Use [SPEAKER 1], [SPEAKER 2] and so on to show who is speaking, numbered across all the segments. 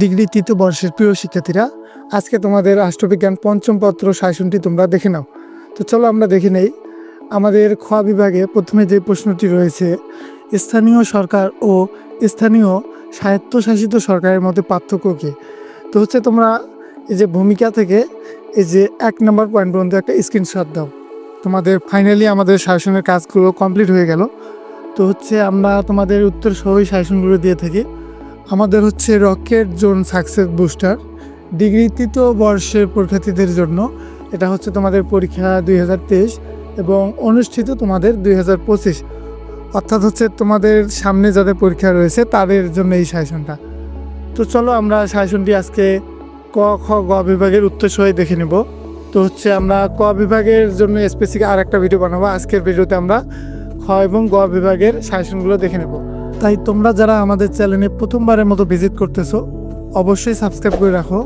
[SPEAKER 1] Degree তৃতীয় বর্ষের প্রিয় শিক্ষার্থীরা, আজকে তোমাদের রাষ্ট্রবিজ্ঞান পঞ্চম পত্র শাসনটি তোমরা দেখে নাও। তো চলো আমরা দেখে নেই, আমাদের খ বিভাগে প্রথমে যে প্রশ্নটি রয়েছে, স্থানীয় সরকার ও স্থানীয় স্বায়ত্তশাসিত সরকারের মধ্যে পার্থক্য কী? তো হচ্ছে তোমরা এই যে ভূমিকা থেকে এই যে এক নম্বর পয়েন্ট পর্যন্ত একটা স্ক্রিনশট দাও। তোমাদের ফাইনালি আমাদের শাসনের কাজগুলো কমপ্লিট হয়ে গেল। তো হচ্ছে আমরা তোমাদের উত্তর সহই শাসনগুলো দিয়ে থাকি। আমাদের হচ্ছে rocket zone success booster. Degree তৃতীয় বর্ষের পরীক্ষার্থীদের জন্য এটা হচ্ছে তোমাদের পরীক্ষা দুই হাজার তেইশ এবং অনুষ্ঠিত তোমাদের দুই হাজার পঁচিশ। অর্থাৎ হচ্ছে তোমাদের সামনে যাদের পরীক্ষা রয়েছে তাদের জন্য এই শাসনটা তো চলো আমরা শাসনটি আজকে ক, খ, গ বিভাগের উত্তর সহ দেখে নেব। তো হচ্ছে আমরা ক বিভাগের জন্য স্পেসিফিক আর একটা ভিডিও বানাবো। আজকের ভিডিওতে আমরা খ এবং গ বিভাগের শাসনগুলো দেখে নেব। তাই তোমরা যারা আমাদের চ্যানেলে প্রথমবারের মতো ভিজিট করতেছো, অবশ্যই সাবস্ক্রাইব করে রাখো,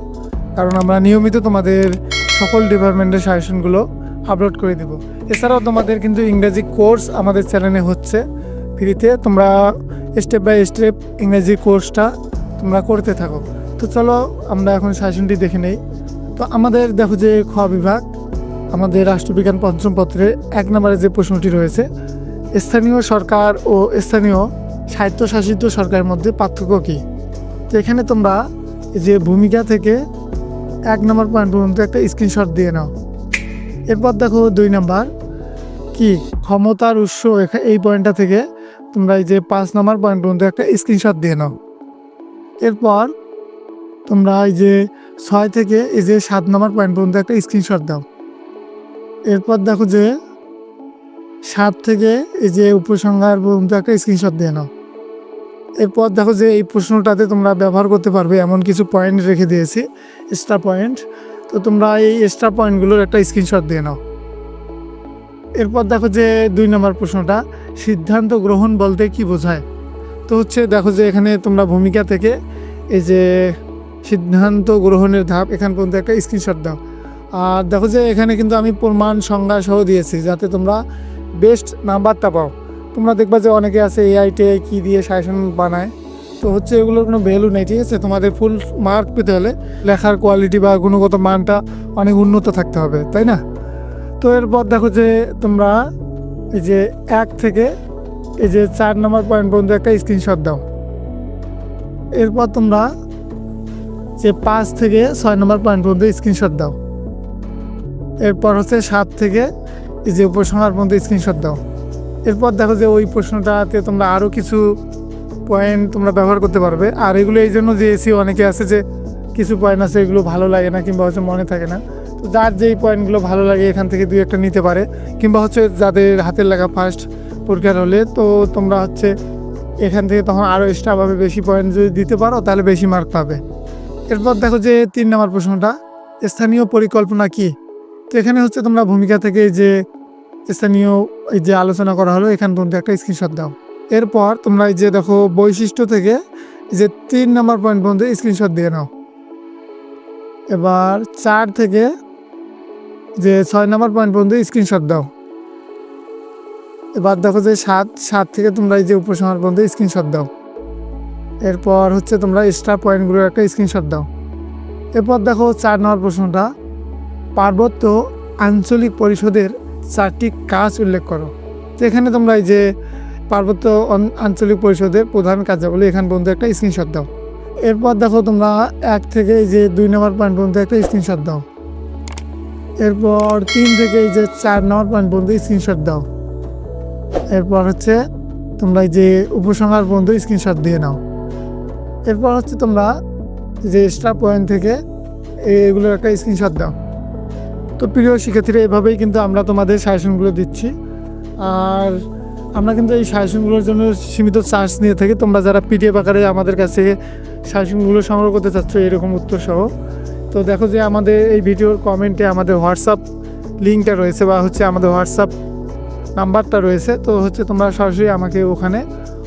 [SPEAKER 1] কারণ আমরা নিয়মিত তোমাদের সকল ডিপার্টমেন্টের সাজেশনগুলো আপলোড করে দেব। এছাড়াও তোমাদের কিন্তু ইংরেজি কোর্স আমাদের চ্যানেলে হচ্ছে, ফ্রিতে তোমরা স্টেপ বাই স্টেপ ইংরেজি কোর্সটা তোমরা করতে থাকো। তো চলো আমরা এখন সাজেশনটি দেখে নেই। তো আমাদের দেখো যে খ বিভাগ, আমাদের রাষ্ট্রবিজ্ঞান পঞ্চম পত্রে এক নম্বরে যে প্রশ্নটি রয়েছে, স্থানীয় সরকার ও স্থানীয় স্বায়ত্তশাসিত সরকারের মধ্যে পার্থক্য কী? তো এখানে তোমরা যে ভূমিকা থেকে এক নম্বর পয়েন্ট পর্যন্ত একটা স্ক্রিনশট দিয়ে নাও। এরপর দেখো দুই নাম্বার, কি ক্ষমতার উৎস এই পয়েন্টটা থেকে তোমরা এই যে পাঁচ নম্বর পয়েন্ট পর্যন্ত একটা স্ক্রিনশট দিয়ে নাও। এরপর তোমরা এই যে ছয় থেকে এই যে সাত নম্বর পয়েন্ট পর্যন্ত একটা স্ক্রিনশট দাও। এরপর দেখো যে সাত থেকে এই যে উপসংহার পর্যন্ত একটা স্ক্রিনশট দিয়ে নাও। এরপর দেখো যে এই প্রশ্নটাতে তোমরা ব্যবহার করতে পারবে, এমন কিছু পয়েন্ট রেখে দিয়েছি এক্সট্রা পয়েন্ট তো তোমরা এই এক্সট্রা পয়েন্টগুলোর একটা স্ক্রিনশট দিয়ে নাও। এরপর দেখো যে দুই নম্বর প্রশ্নটা, সিদ্ধান্ত গ্রহণ বলতে কি বোঝায়? তো হচ্ছে দেখো যে এখানে তোমরা ভূমিকা থেকে এই যে সিদ্ধান্ত গ্রহণের ধাপ এখান পর্যন্ত একটা স্ক্রিনশট দাও। আর দেখো যে এখানে কিন্তু আমি প্রমাণ সংজ্ঞা সহ দিয়েছি, যাতে তোমরা বেস্ট নাম্বারটা পাও। তোমরা দেখবা যে অনেকে আছে এআইটে কী দিয়ে সাজেশন বানায়। তো হচ্ছে এগুলোর কোনো ভ্যালু নেই, ঠিক আছে? তোমাদের ফুল মার্ক পেতে হলে লেখার কোয়ালিটি বা গুণগত মানটা অনেক উন্নত থাকতে হবে, তাই না? তো এরপর দেখো যে তোমরা এই যে এক থেকে এই যে চার নম্বর পয়েন্ট পর্যন্ত একটা স্ক্রিনশট দাও। এরপর তোমরা যে পাঁচ থেকে ছয় নম্বর পয়েন্ট পর্যন্ত স্ক্রিনশট দাও। এরপর হচ্ছে সাত থেকে এই যে উপসংহার পর্যন্ত স্ক্রিনশট দাও। এরপর দেখো যে ওই প্রশ্নটাতে তোমরা আরও কিছু পয়েন্ট তোমরা ব্যবহার করতে পারবে। আর এগুলো এই জন্য যে এসি অনেকে আছে যে কিছু পয়েন্ট আছে এগুলো ভালো লাগে না কিংবা হচ্ছে মনে থাকে না। তো যার যেই পয়েন্টগুলো ভালো লাগে এখান থেকে দুই একটা নিতে পারে। কিংবা হচ্ছে যাদের হাতের লাগা ফার্স্ট পরীক্ষার হলে, তো তোমরা হচ্ছে এখান থেকে তখন আরও এক্সট্রাভাবে বেশি পয়েন্ট যদি দিতে পারো, তাহলে বেশি মার্ক পাবে। এরপর দেখো যে তিন নম্বর প্রশ্নটা, স্থানীয় পরিকল্পনা কি? তো এখানে হচ্ছে তোমরা ভূমিকা থেকে যে স্থানীয় এই যে আলোচনা করা হলো, এখান পর্যন্ত একটা স্ক্রিনশট দাও। এরপর তোমরা এই যে দেখো বৈশিষ্ট্য থেকে যে তিন নম্বর পয়েন্ট পর্যন্ত স্ক্রিনশট দিয়ে নাও। এবার চার থেকে যে ছয় নম্বর পয়েন্ট পর্যন্ত স্ক্রিনশট দাও। এবার দেখো যে সাত সাত থেকে তোমরা এই যে উপসংহার পর্যন্ত স্ক্রিনশট দাও। এরপর হচ্ছে তোমরা এক্সট্রা পয়েন্টগুলোর একটা স্ক্রিনশট দাও। এরপর দেখো চার নম্বর প্রশ্নটা, পার্বত্য আঞ্চলিক পরিষদের চারটি কাজ উল্লেখ করো। এখানে তোমরা এই যে পার্বত্য আঞ্চলিক পরিষদের প্রধান কার্যাবলী, এখান পর্যন্ত একটা স্ক্রিনশট দাও। এরপর দেখো তোমরা এক থেকে এই যে দুই নম্বর পয়েন্ট পর্যন্ত একটা স্ক্রিনশট দাও। এরপর তিন থেকে এই যে চার নম্বর পয়েন্ট পর্যন্ত স্ক্রিনশট দাও। এরপর হচ্ছে তোমরা এই যে উপসংহার পর্যন্ত স্ক্রিনশট দিয়ে নাও। এরপর হচ্ছে তোমরা যে এক্সট্রা পয়েন্ট থেকে এগুলোর একটা স্ক্রিনশট দাও। তো প্রিয় শিক্ষার্থীরা, এভাবেই কিন্তু আমরা তোমাদের সাজেশনগুলো দিচ্ছি। আর আমরা কিন্তু এই সাজেশনগুলোর জন্য সীমিত চার্জ নিয়ে থাকি। তোমরা যারা পিডিএফ আকারে আমাদের কাছে সাজেশনগুলো সংগ্রহ করতে চাচ্ছ, এরকম উত্তর সহ তো দেখো যে আমাদের এই ভিডিওর কমেন্টে আমাদের হোয়াটসঅ্যাপ লিঙ্কটা রয়েছে বা হচ্ছে আমাদের হোয়াটসঅ্যাপ নাম্বারটা রয়েছে। তো হচ্ছে তোমরা সরাসরি আমাকে ওখানে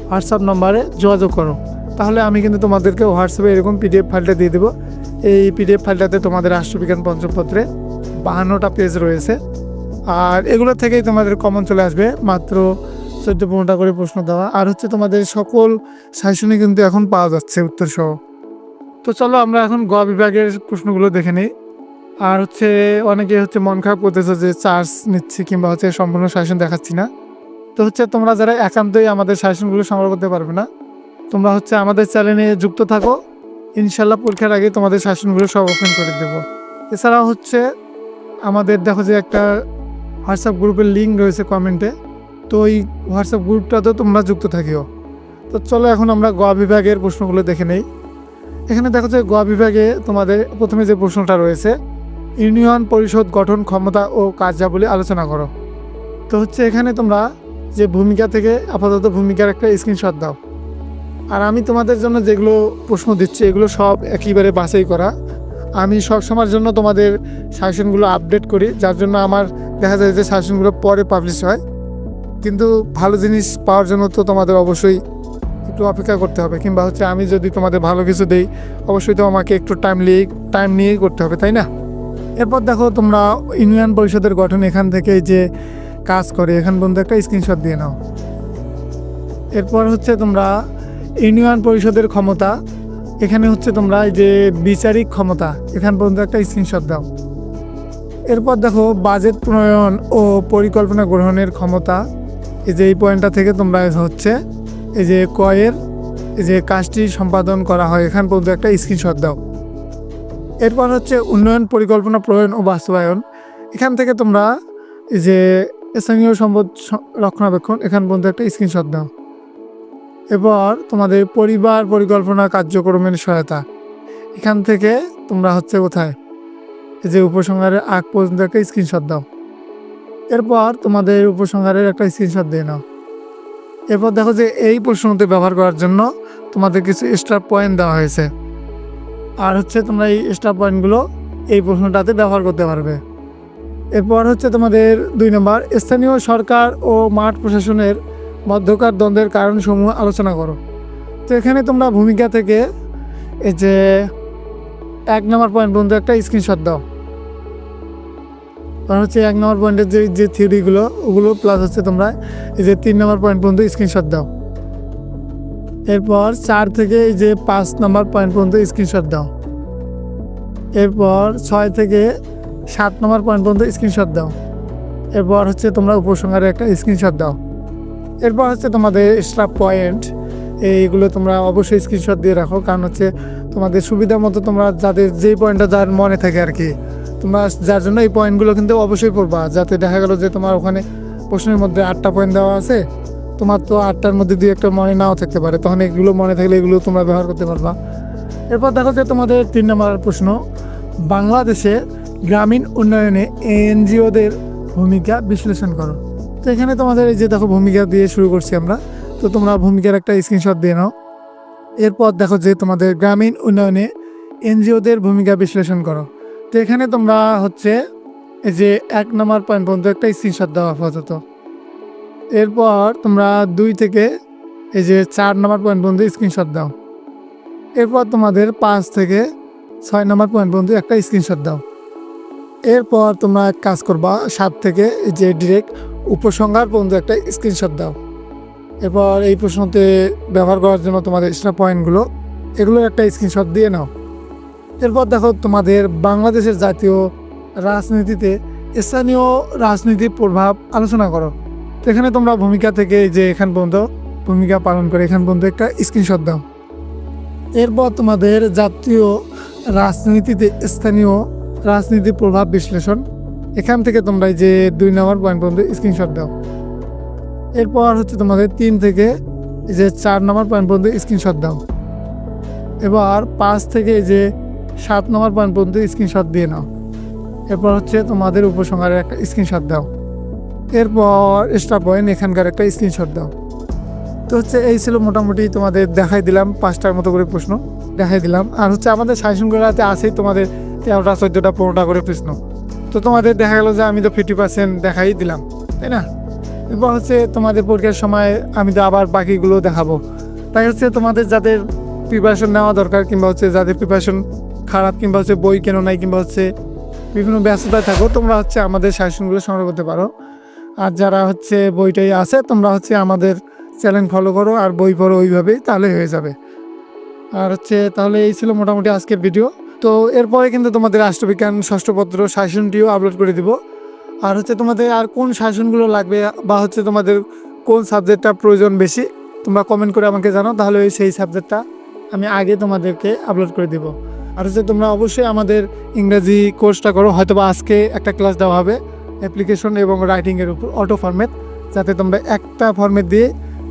[SPEAKER 1] হোয়াটসঅ্যাপ নম্বরে যোগাযোগ করো। তাহলে আমি কিন্তু তোমাদেরকে হোয়াটসঅ্যাপে এরকম পিডিএফ ফাইলটা দিয়ে দেবো। এই পিডিএফ ফাইলটাতে তোমাদের রাষ্ট্রবিজ্ঞান পঞ্চমপত্রে বাহান্নটা পেজ রয়েছে। আর এগুলো থেকেই তোমাদের কমন চলে আসবে। মাত্র চোদ্দ পনেরোটা করে প্রশ্ন দেওয়া। আর হচ্ছে তোমাদের সকল সাজেশনে কিন্তু এখন পাওয়া যাচ্ছে উত্তর সহ তো চলো আমরা এখন গ বিভাগের প্রশ্নগুলো দেখে নিই। আর হচ্ছে অনেকে হচ্ছে মন খারাপ করতেছে যে চার্জ নিচ্ছি কিংবা হচ্ছে সম্পূর্ণ শাসন দেখাচ্ছি না। তো হচ্ছে তোমরা যারা একান্তই আমাদের শাসনগুলো সংগ্রহ করতে পারবে না, তোমরা হচ্ছে আমাদের চ্যানেলে যুক্ত থাকো। ইনশাল্লাহ পরীক্ষার আগে তোমাদের শাসনগুলো সব ওপেন করে দেবো। এছাড়াও হচ্ছে আমাদের দেখো যে একটা হোয়াটসঅ্যাপ গ্রুপের লিঙ্ক রয়েছে কমেন্টে তো ওই হোয়াটসঅ্যাপ গ্রুপটাতেও তোমরা যুক্ত থাকিও। তো চলো এখন আমরা গ বিভাগের প্রশ্নগুলো দেখে নেই। এখানে দেখো যে গ বিভাগে তোমাদের প্রথমে যে প্রশ্নটা রয়েছে, ইউনিয়ন পরিষদ গঠন ক্ষমতা ও কার্যাবলী আলোচনা করো। তো হচ্ছে এখানে তোমরা যে ভূমিকা থেকে আপাতত ভূমিকার একটা স্ক্রিনশট দাও। আর আমি তোমাদের জন্য যেগুলো প্রশ্ন দিচ্ছি, এগুলো সব একেবারে বাছাই করা। আমি সব সময়ের জন্য তোমাদের সাজেশনগুলো আপডেট করি, যার জন্য আমার দেখা যায় যে সাজেশনগুলো পরে পাবলিশ হয়। কিন্তু ভালো জিনিস পাওয়ার জন্য তো তোমাদের অবশ্যই একটু অপেক্ষা করতে হবে, কিংবা হচ্ছে আমি যদি তোমাদের ভালো কিছু দেই, অবশ্যই তো আমাকে একটু টাইম নিয়ে টাইম নিয়েই করতে হবে, তাই না? এরপর দেখো তোমরা ইউনিয়ন পরিষদের গঠন এখান থেকে যে কাজ করে, এখান পর্যন্ত একটা স্ক্রিনশট দিয়ে নাও। এরপর হচ্ছে তোমরা ইউনিয়ন পরিষদের ক্ষমতা এখানে হচ্ছে তোমরা এই যে বিচারিক ক্ষমতা, এখান পর্যন্ত একটা স্ক্রিনশট দাও। এরপর দেখো বাজেট প্রণয়ন ও পরিকল্পনা গ্রহণের ক্ষমতা, এই যে এই পয়েন্টটা থেকে তোমরা হচ্ছে এই যে কয়ের, এই যে কাজটি সম্পাদন করা হয়, এখান পর্যন্ত একটা স্ক্রিনশট দাও। এরপর হচ্ছে উন্নয়ন পরিকল্পনা প্রণয়ন ও বাস্তবায়ন, এখান থেকে তোমরা এই যে স্থানীয় সম্পদ রক্ষণাবেক্ষণ, এখান পর্যন্ত একটা স্ক্রিনশট দাও। এরপর তোমাদের পরিবার পরিকল্পনা কার্যক্রমের সহায়তা। এখান থেকে তোমরা হচ্ছে কোথায়? এই যে উপসংহারের আগ পর্যন্ত একটা স্ক্রিনশট দাও। এরপর তোমাদের উপসংহারের একটা স্ক্রিনশট দিয়ে নাও। এরপর দেখো যে এই প্রশ্নতে ব্যবহার করার জন্য তোমাদের কিছু এক্সট্রা পয়েন্ট দেওয়া হয়েছে। আর হচ্ছে তোমরা এই এক্সট্রা পয়েন্টগুলো এই প্রশ্নটাতে ব্যবহার করতে পারবে। এরপর হচ্ছে তোমাদের দুই নম্বর, স্থানীয় সরকার ও মাঠ প্রশাসনের মধ্যকার দ্বন্দ্বের কারণসমূহ আলোচনা করো। তো এখানে তোমরা ভূমিকা থেকে এই যে এক নম্বর পয়েন্ট পর্যন্ত একটা স্ক্রিনশট দাও। কারণ হচ্ছে এক নম্বর পয়েন্টের যে যে থিওরিগুলো ওগুলো প্লাস হচ্ছে তোমরা এই যে তিন নম্বর পয়েন্ট পর্যন্ত স্ক্রিনশট দাও। এরপর চার থেকে এই যে পাঁচ নম্বর পয়েন্ট পর্যন্ত স্ক্রিনশট দাও। এরপর ছয় থেকে সাত নম্বর পয়েন্ট পর্যন্ত স্ক্রিনশট দাও। এরপর হচ্ছে তোমরা উপসংহারে একটা স্ক্রিনশট দাও। এরপর হচ্ছে তোমাদের এক্সট্রা পয়েন্ট এইগুলো তোমরা অবশ্যই স্ক্রিনশট দিয়ে রাখো, কারণ হচ্ছে তোমাদের সুবিধা মতো তোমরা যাদের, যেই পয়েন্টটা যার মনে থাকে আর কি, তোমরা যার জন্য এই পয়েন্টগুলো কিন্তু অবশ্যই পড়বা। যাতে দেখা গেল যে তোমার ওখানে প্রশ্নের মধ্যে আটটা পয়েন্ট দেওয়া আছে, তোমার তো আটটার মধ্যে দুই একটা মনে নাও থাকতে পারে। তখন এগুলো মনে থাকলে এগুলো তোমরা ব্যবহার করতে পারবা। এরপর দেখো যে তোমাদের তিন নম্বর প্রশ্ন, বাংলাদেশে গ্রামীণ উন্নয়নে এনজিওদের ভূমিকা বিশ্লেষণ করো। তো এখানে তোমাদের এই যে দেখো ভূমিকা দিয়ে শুরু করছি আমরা। তো তোমরা ভূমিকার একটা স্ক্রিনশট দিয়ে নাও। এরপর দেখো যে তোমাদের গ্রামীণ উন্নয়নে এনজিওদের ভূমিকা বিশ্লেষণ করো। তো এখানে তোমরা হচ্ছে এই যে এক নম্বর পয়েন্ট পর্যন্ত একটা স্ক্রিনশট দেওয়া আপাতত। এরপর তোমরা দুই থেকে এই যে চার নম্বর পয়েন্ট পর্যন্ত স্ক্রিনশট দাও। এরপর তোমাদের পাঁচ থেকে ছয় নম্বর পয়েন্ট পর্যন্ত একটা স্ক্রিনশট দাও। এরপর তোমরা কাজ করবা, সাত থেকে যে ডিরেক্ট উপসংহার পর্যন্ত একটা স্ক্রিনশট দাও। এরপর এই প্রশ্নতে ব্যবহার করার জন্য তোমাদের এক্সট্রা পয়েন্টগুলো এগুলোর একটা স্ক্রিনশট দিয়ে নাও। এরপর দেখো তোমাদের বাংলাদেশের জাতীয় রাজনীতিতে স্থানীয় রাজনীতির প্রভাব আলোচনা করো। এখানে তোমরা ভূমিকা থেকে যে এখান পর্যন্ত ভূমিকা পালন করে এখান পর্যন্ত একটা স্ক্রিনশট দাও। এরপর তোমাদের জাতীয় রাজনীতিতে স্থানীয় রাজনীতির প্রভাব বিশ্লেষণ। এখান থেকে তোমরা এই যে দুই নম্বর পয়েন্ট পর্যন্ত স্ক্রিনশট দাও। এরপর হচ্ছে তোমাদের তিন থেকে এই যে চার নম্বর পয়েন্ট পর্যন্ত স্ক্রিনশট দাও। এবার পাঁচ থেকে এই যে সাত নম্বর পয়েন্ট পর্যন্ত স্ক্রিনশট দিয়ে নাও। এরপর হচ্ছে তোমাদের উপসংহারের একটা স্ক্রিনশট দাও। এরপর এক্সট্রা পয়েন্ট এখানকার একটা স্ক্রিনশট দাও। তো হচ্ছে এই ছিল মোটামুটি তোমাদের দেখাই দিলাম পাঁচটার মতো করে প্রশ্ন, দেখাই দিলাম। আর হচ্ছে আমাদের সাজেশনগুলোতে আছেই তোমাদের তেরোটা, চোদ্দোটা, পনেরোটা করে প্রশ্ন। তো তোমাদের দেখা গেলো যে আমি তো ফিফটি পার্সেন্ট দেখাই দিলাম, তাই না? এরপর হচ্ছে তোমাদের পরীক্ষার সময় আমি তো আবার বাকিগুলো দেখাবো। তাই হচ্ছে তোমাদের যাদের প্রিপারেশন নেওয়া দরকার কিংবা হচ্ছে যাদের প্রিপারেশন খারাপ কিংবা হচ্ছে বই কেন নাই কিংবা হচ্ছে বিভিন্ন ব্যস্ততায় থাকো, তোমরা হচ্ছে আমাদের সাজেশনগুলো সংগ্রহ করতে পারো। আর যারা হচ্ছে বইটাই আছে, তোমরা হচ্ছে আমাদের চ্যানেল ফলো করো আর বই পড়ো ওইভাবেই তাহলে হয়ে যাবে। আর হচ্ছে তাহলে এই ছিল মোটামুটি আজকের ভিডিও তো এরপরে কিন্তু তোমাদের রাষ্ট্রবিজ্ঞান ষষ্ঠপত্র শাসনটিও আপলোড করে দিব। আর হচ্ছে তোমাদের আর কোন শাসনগুলো লাগবে বা হচ্ছে তোমাদের কোন সাবজেক্টটা প্রয়োজন বেশি, তোমরা কমেন্ট করে আমাকে জানাও, তাহলে ওই সেই সাবজেক্টটা আমি আগে তোমাদেরকে আপলোড করে দিব। আর হচ্ছে তোমরা অবশ্যই আমাদের ইংরাজি কোর্সটা করো হয়তো বা আজকে একটা ক্লাস দেওয়া হবে অ্যাপ্লিকেশন এবং রাইটিংয়ের উপর অটো ফর্মেট যাতে তোমরা একটা ফর্মেট দিয়ে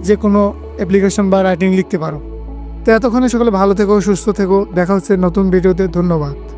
[SPEAKER 1] যে কোনো অ্যাপ্লিকেশন বা রাইটিং লিখতে পারো। তো এতক্ষণে সকলে ভালো থেকো সুস্থ থেকো। দেখা হচ্ছে নতুন ভিডিওতে। ধন্যবাদ।